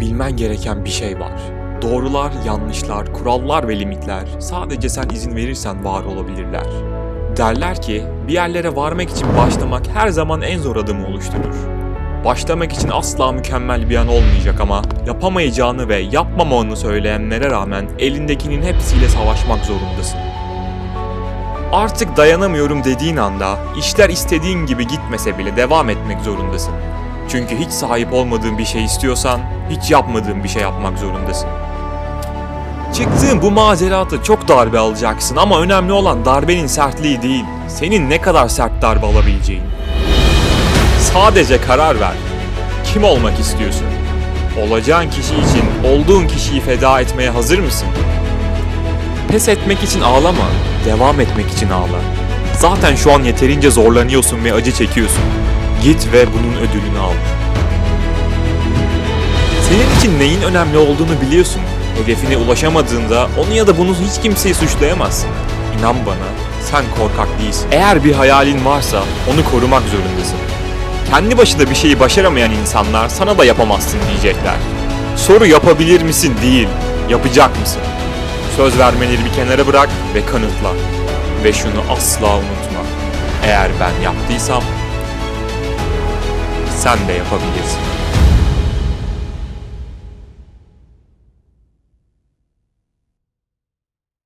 bilmen gereken bir şey var. Doğrular, yanlışlar, kurallar ve limitler sadece sen izin verirsen var olabilirler. Derler ki bir yerlere varmak için başlamak her zaman en zor adımı oluşturur. Başlamak için asla mükemmel bir an olmayacak ama yapamayacağını ve yapmamanı söyleyenlere rağmen elindekinin hepsiyle savaşmak zorundasın. Artık dayanamıyorum dediğin anda işler istediğin gibi gitmese bile devam etmek zorundasın. Çünkü hiç sahip olmadığın bir şey istiyorsan hiç yapmadığın bir şey yapmak zorundasın. Çıktığın bu macerada çok darbe alacaksın ama önemli olan darbenin sertliği değil, senin ne kadar sert darbe alabileceğin. Sadece karar ver. Kim olmak istiyorsun? Olacağın kişi için olduğun kişiyi feda etmeye hazır mısın? Pes etmek için ağlama, devam etmek için ağla. Zaten şu an yeterince zorlanıyorsun ve acı çekiyorsun. Git ve bunun ödülünü al. Senin için neyin önemli olduğunu biliyorsun. Hedefine ulaşamadığında onu ya da bunu hiç kimseyi suçlayamazsın. İnan bana, sen korkak değilsin. Eğer bir hayalin varsa onu korumak zorundasın. Kendi başına bir şeyi başaramayan insanlar sana da yapamazsın diyecekler. Soru yapabilir misin değil, yapacak mısın? Söz vermeleri bir kenara bırak ve kanıtla. Ve şunu asla unutma. Eğer ben yaptıysam sen de yapabilirsin.